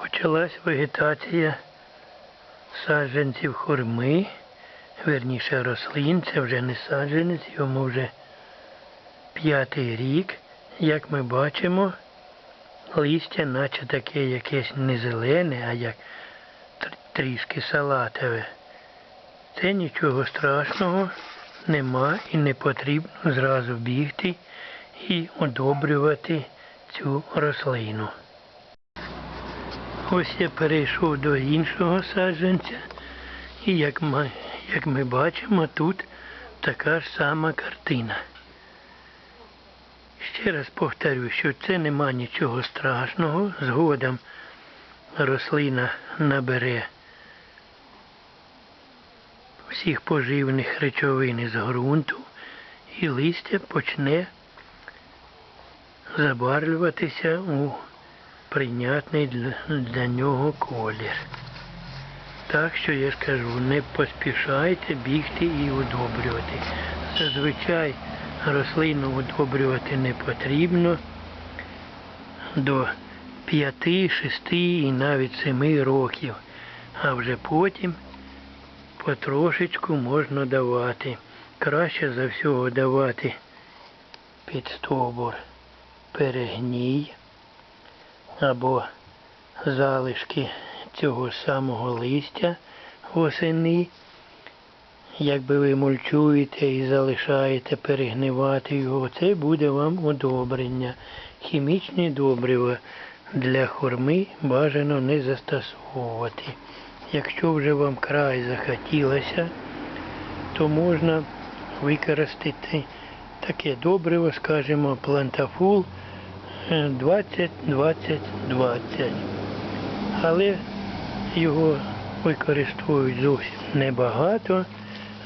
Почалась вегетація саджанців хурми, верніше рослин, це вже не саджанець, йому вже п'ятий рік. Як ми бачимо, листя наче таке якесь не зелене, а як трішки салатове. Це нічого страшного нема і не потрібно зразу бігти і одобрювати цю рослину. Ось я перейшов до іншого саджанця, і як ми, як ми бачимо, тут така ж сама картина. Ще раз повторю, що це нема нічого страшного. Згодом рослина набере всіх поживних речовин із ґрунту, і листя почне забарвлюватися у прийнятний для, нього колір. Так що я ж кажу, не поспішайте бігти і удобрювати. Зазвичай рослину удобрювати не потрібно до 5, 6 і навіть 7 років, а вже потім потрошечку можна давати. Краще за всього давати під стовбур перегній або залишки цього самого листя восени. Якби ви мульчуєте і залишаєте перегнивати його, це буде вам удобрення. Хімічні добрива для хурми бажано не застосовувати. Якщо вже вам край захотілося, то можна використати таке добриво, скажімо, плантафул 20-20-20. Але його використовують зовсім небагато.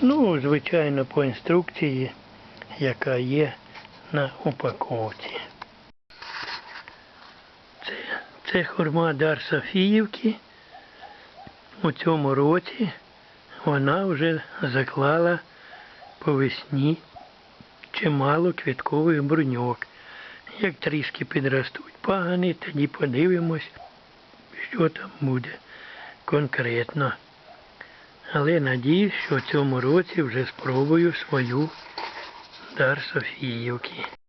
Ну, звичайно, по інструкції, яка є на упаковці. Це, це хурма Дар Софіївки. У цьому році вона вже заклала по весні чимало квіткових бруньок. Як трішки підростуть пагани, тоді подивимось, що там буде конкретно. Але надіюсь, що в цьому році вже спробую свою дар Софіївки.